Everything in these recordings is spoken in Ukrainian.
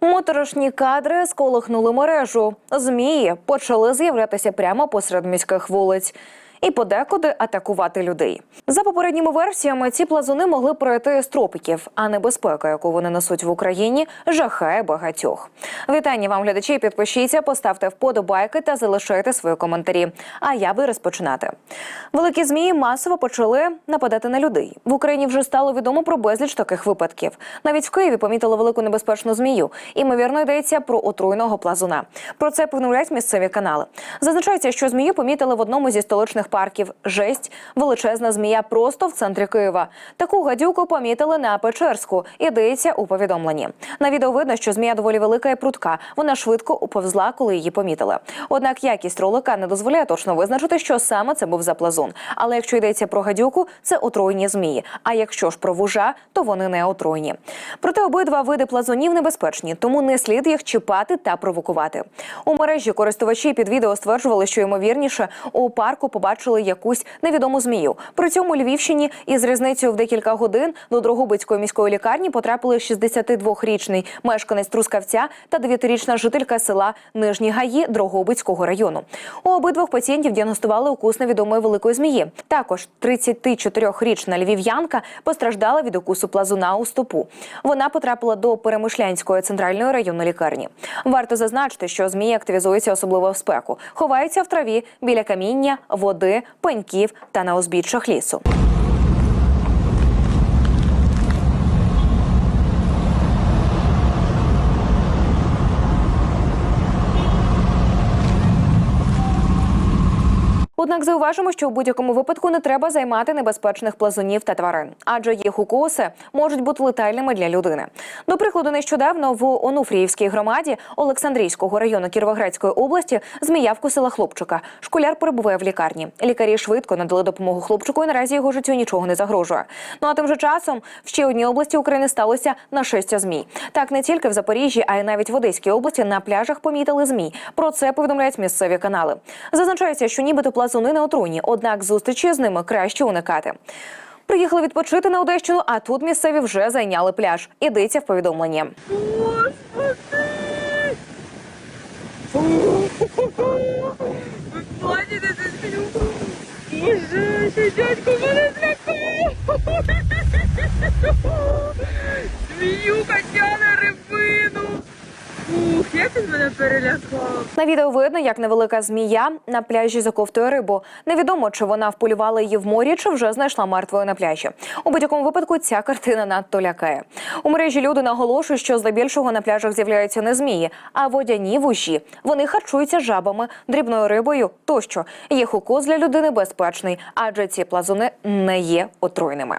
Моторошні кадри сколихнули мережу. Змії почали з'являтися прямо посеред міських вулиць. І подекуди атакувати людей за попередніми версіями. Ці плазуни могли пройти з тропіків, а небезпека, яку вони несуть в Україні, жахає багатьох. Вітання вам, глядачі. Підпишіться, поставте вподобайки та залишайте свої коментарі. А я би розпочинати. Великі змії масово почали нападати на людей. В Україні вже стало відомо про безліч таких випадків. Навіть в Києві помітили велику небезпечну змію. Імовірно, йдеться про отруйного плазуна. Про це повідомляють місцеві канали. Зазначається, що змію помітили в одному зі столичних парків. Жесть величезна змія просто в центрі Києва. Таку гадюку помітили на Печерську. Ідеться у повідомленні. На відео видно, що змія доволі велика і прутка. Вона швидко уповзла, коли її помітили. Однак якість ролика не дозволяє точно визначити, що саме це був за плазун. Але якщо йдеться про гадюку, це отруйні змії. А якщо ж про вужа, то вони не отруйні. Проте обидва види плазунів небезпечні, тому не слід їх чіпати та провокувати. У мережі користувачі під відео стверджували, що ймовірніше у парку побачили якусь невідому змію. При цьому Львівщині із різницею в декілька годин до Дрогобицької міської лікарні потрапили 62-річний мешканець Трускавця та 9-річна жителька села Нижні Гаї Дрогобицького району. У обидвох пацієнтів діагностували укус невідомої великої змії. Також 34-річна львів'янка постраждала від укусу плазуна у стопу. Вона потрапила до Перемишлянської центральної районної лікарні. Варто зазначити, що змії активізуються особливо в спеку, ховаються в траві біля каміння, води, пеньків та на узбіччях лісу. Однак зауважимо, що в будь-якому випадку не треба займати небезпечних плазунів та тварин, адже їх укуси можуть бути летальними для людини. До прикладу, нещодавно в Онуфріївській громаді Олександрійського району Кіровоградської області змія вкусила хлопчика. Школяр перебуває в лікарні. Лікарі швидко надали допомогу хлопчику, і наразі його життю нічого не загрожує. Ну а тим же часом в ще одній області України сталося нашестя змій. Так не тільки в Запоріжжі, а й навіть в Одеській області на пляжах помітили змій. Про це повідомляють місцеві канали. Зазначається, що нібито плазуни не отруйні, однак зустрічі з ними краще уникати. Приїхали відпочити на Одещину, а тут місцеві вже зайняли пляж. Ідеться в повідомленні. Боже, мене перелякав! На відео видно, як невелика змія на пляжі заковтує рибу. Невідомо, чи вона вполювала її в морі, чи вже знайшла мертвою на пляжі. У будь-якому випадку ця картина надто лякає. У мережі люди наголошують, що здебільшого на пляжах з'являються не змії, а водяні вужі. Вони харчуються жабами, дрібною рибою тощо. Їх укус для людини безпечний, адже ці плазуни не є отруйними.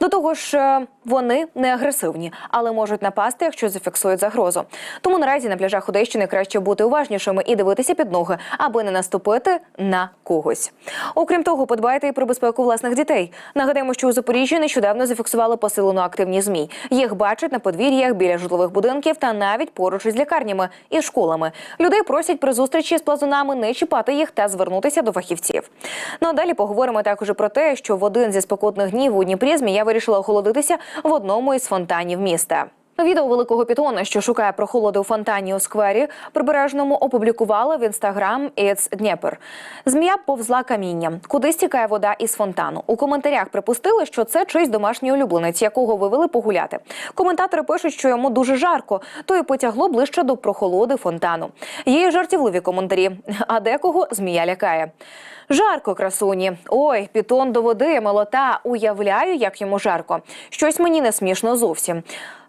До того ж, е, вони не агресивні, але можуть напасти, якщо зафіксують загрозу. Тому наразі на пляжах Одещини краще бути уважнішими і дивитися під ноги, аби не наступити на когось. Окрім того, подбайте і про безпеку власних дітей. Нагадаємо, що у Запоріжжі нещодавно зафіксували посилену активність змій. Їх бачать на подвір'ях біля житлових будинків та навіть поруч із лікарнями і школами. Людей просять при зустрічі з плазунами не чіпати їх та звернутися до фахівців. Ну а далі поговоримо також про те, що в один зі спекотних днів у Дніпрі змія вирішила охолодитися в одному із фонтанів міста. Відео великого пітона, що шукає прохолоди у фонтані у сквері, прибережному опублікували в інстаграм It's Дніпр. Змія повзла камінням, куди стікає вода із фонтану. У коментарях припустили, що це чийсь домашній улюбленець, якого вивели погуляти. Коментатори пишуть, що йому дуже жарко, то й потягло ближче до прохолоди фонтану. Є й жартівливі коментарі, а декого змія лякає. Жарко, красуні. Ой, пітон до води, молота. Уявляю, як йому жарко. Щось мені не смішно зовсім.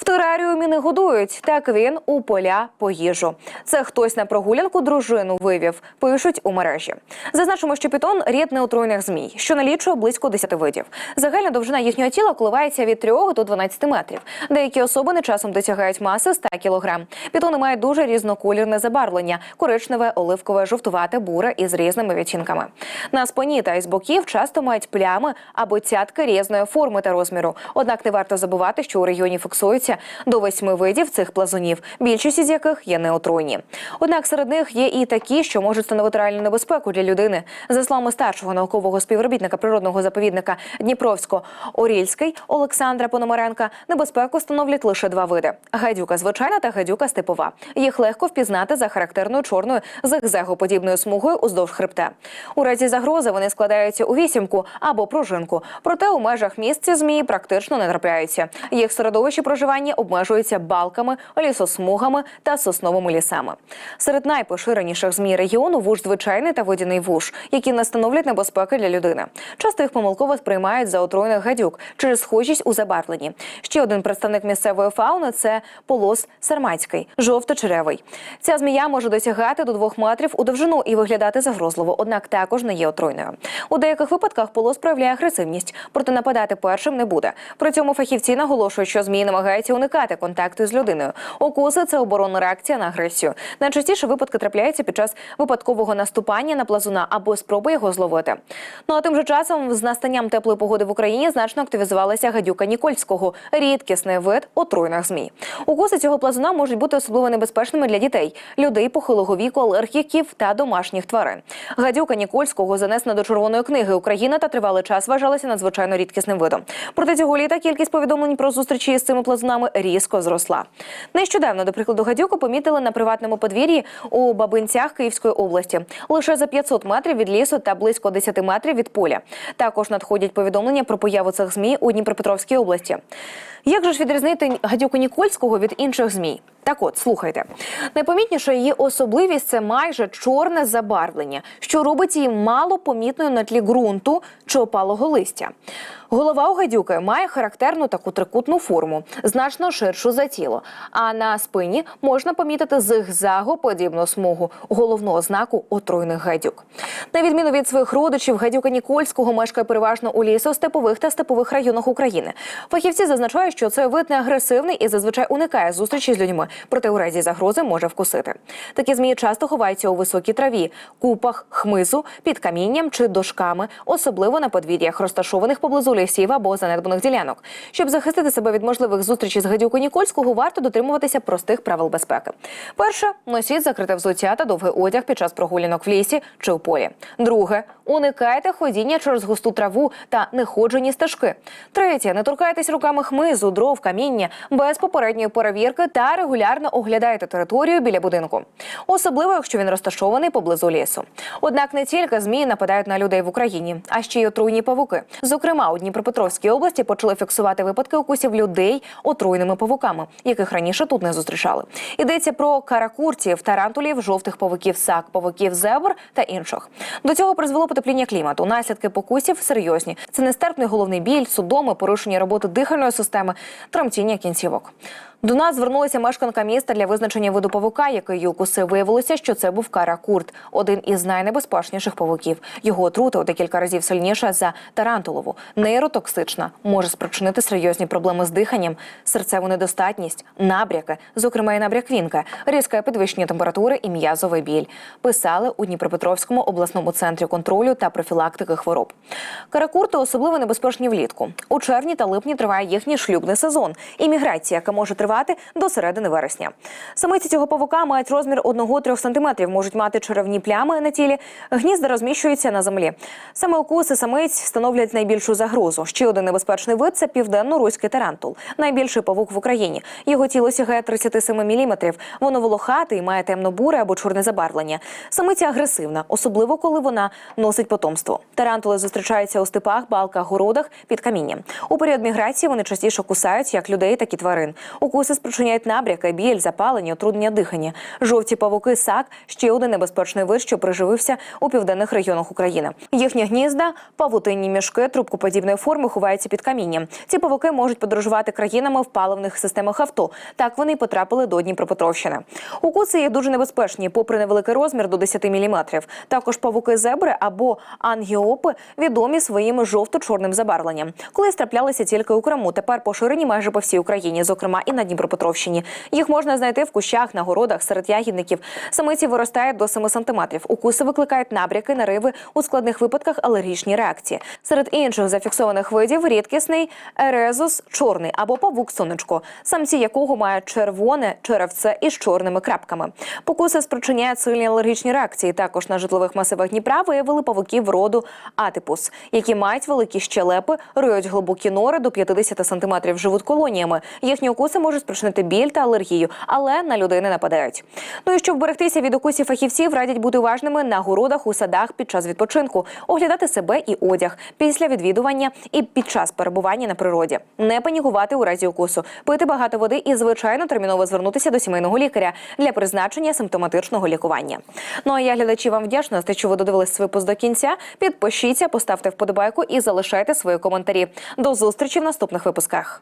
В тераріумі не годують, так він у поля по їжу. Це хтось на прогулянку дружину вивів, пишуть у мережі. Зазначимо, що пітон рід неотруйних змій, що налічує близько 10 видів. Загальна довжина їхнього тіла коливається від 3 до 12 метрів. Деякі особини часом досягають маси 100 кілограм. Пітони мають дуже різноколірне забарвлення: коричневе, оливкове, жовтувате, буре із різними відтінками. На спині та із боків часто мають плями або цятки різної форми та розміру. Однак не варто забувати, що у регіоні фіксується до восьми видів цих плазунів, більшість із яких є неотруйні. Однак серед них є і такі, що можуть становити реальну небезпеку для людини. За словами старшого наукового співробітника природного заповідника Дніпровсько-Орільський Олександра Пономаренка, небезпеку становлять лише два види: гадюка звичайна та гадюка степова. Їх легко впізнати за характерною чорною зигзагоподібною смугою уздовж хребта. У разі загрози вони складаються у вісімку або пружинку. Проте у межах місця змії практично не трапляються. Їх середовище проживання обмежується балками, лісосмугами та сосновими лісами. Серед найпоширеніших змій регіону вуж звичайний та водяний вуж, які не становлять небезпеки для людини. Часто їх помилково сприймають за отруйних гадюк через схожість у забарвленні. Ще один представник місцевої фауни це полос сарматський, жовто-черевий. Ця змія може досягати до двох метрів у довжину і виглядати загрозливо, однак також не є отруйною. У деяких випадках полос проявляє агресивність, проте нападати першим не буде. При цьому фахівці наголошують, що змії намагаються уникати контакту з людиною. Укуси це оборонна реакція на агресію. Найчастіше випадки трапляються під час випадкового наступання на плазуна або спроби його зловити. Ну а тим же часом, з настанням теплої погоди в Україні, значно активізувалася гадюка Нікольського, рідкісний вид отруйних змій. Укуси цього плазуна можуть бути особливо небезпечними для дітей, людей похилого віку, алергіків та домашніх тварин. Гадюка Нікольського занесена до червоної книги України та тривалий час вважалася надзвичайно рідкісним видом. Проте цього літа кількість повідомлень про зустрічі з цими плазунами різко зросла. Нещодавно, до прикладу, гадюку помітили на приватному подвір'ї у Бабинцях Київської області. Лише за 500 метрів від лісу та близько 10 метрів від поля. Також надходять повідомлення про появу цих змій у Дніпропетровській області. Як же ж відрізнити гадюку Нікольського від інших змій? Так от, слухайте. Найпомітніша її особливість це майже чорне забарвлення, що робить її мало помітною на тлі ґрунту чи опалого листя. Голова у гадюки має характерну таку трикутну форму, значно ширшу за тіло. А на спині можна помітити зигзагоподібну смугу головного знаку отруйних гадюк. На відміну від своїх родичів, гадюка Нікольського мешкає переважно у лісостепових та степових районах України. Фахівці зазначають, що цей вид не агресивний і зазвичай уникає зустрічі з людьми, проте у разі загрози може вкусити. Такі змії часто ховаються у високій траві, купах, хмизу, під камінням чи дошками, особливо на подвір'ях, розташованих поблизу лісів або занедбаних ділянок. Щоб захистити себе від можливих зустрічей з гадюкою Нікольського, варто дотримуватися простих правил безпеки. Перше носіть закрите взуття та довгий одяг під час прогулянок в лісі чи у полі. Друге уникайте ходіння через густу траву та неходжені стежки. Третє не торкайтесь руками хмизу, дров, каміння без попередньої перевірки та регулярно оглядайте територію біля будинку, особливо якщо він розташований поблизу лісу. Однак не тільки змії нападають на людей в Україні, а ще й отруйні павуки. Зокрема, у Дніпропетровській області почали фіксувати випадки укусів людей отруйними павуками, яких раніше тут не зустрічали. Йдеться про каракуртів, тарантулів, жовтих павуків, сак, павуків, зебр та інших. До цього призвело потепління клімату. Наслідки покусів серйозні. Це нестерпний головний біль, судоми, порушення роботи дихальної системи, тремтіння кінцівок. До нас звернулася мешканка міста для визначення виду павука, який її укусив. Виявилося, що це був каракурт, один із найнебезпечніших павуків. Його отрута у декілька разів сильніша за тарантулову, нейротоксична, може спричинити серйозні проблеми з диханням, серцеву недостатність, набряки, зокрема і набряк вінка, різке підвищення температури і м'язовий біль. Писали у Дніпропетровському обласному центрі контролю та профілактики хвороб. Каракурти особливо небезпечні влітку. У червні та липні триває їхній шлюбний сезон. І міграція, яка може тривати до середини вересня. Самиці цього павука мають розмір 1-3 см, можуть мати черевні плями на тілі. Гнізда розміщуються на землі. Саме укуси самиць становлять найбільшу загрозу. Ще один небезпечний вид це південно-руський тарантул, найбільший павук в Україні. Його тіло сягає 37 мм. Воно волохате і має темно-буре або чорне забарвлення. Самиця агресивна, особливо коли вона носить потомство. Тарантули зустрічаються у степах, балках, городах під камінням. У період міграції вони частіше кусають як людей, так і тварин. Укуси спричиняють набряки, біль, запалення, утруднення дихання. Жовті павуки сак ще один небезпечний вид, що приживився у південних регіонах України. Їхні гнізда павутинні мішки, трубкоподібне відповідної форми ховаються під камінням. Ці павуки можуть подорожувати країнами в паливних системах авто. Так вони потрапили до Дніпропетровщини. Укуси є дуже небезпечні, попри невеликий розмір до 10 мм. Також павуки зебри або ангіопи відомі своїм жовто-чорним забарвленням. Колись траплялися тільки у Криму. Тепер поширені майже по всій Україні, зокрема і на Дніпропетровщині. Їх можна знайти в кущах, на городах, серед ягідників. Самиці виростають до 7 сантиметрів. Укуси викликають набряки, нариви, у складних випадках алергічні реакції. Серед інших зафіксованих видів рідкісний ерезус чорний або павук сонечко, самці якого мають червоне черевце із чорними крапками. Покуси спричиняють сильні алергічні реакції. Також на житлових масивах Дніпра виявили павуків роду атипус, які мають великі щелепи, риють глибокі нори до 50 сантиметрів, живуть колоніями. Їхні укуси можуть спричинити біль та алергію, але на людей не нападають. Ну і щоб вберегтися від укусів фахівців, радять бути уважними на городах, у садах під час відпочинку, оглядати себе і одяг після відвідування і під час перебування на природі, не панікувати у разі укусу, пити багато води і звичайно терміново звернутися до сімейного лікаря для призначення симптоматичного лікування. Ну а я глядачі вам вдячна за що ви додивились випуск до кінця. Підпишіться, поставте вподобайку і залишайте свої коментарі. До зустрічі в наступних випусках.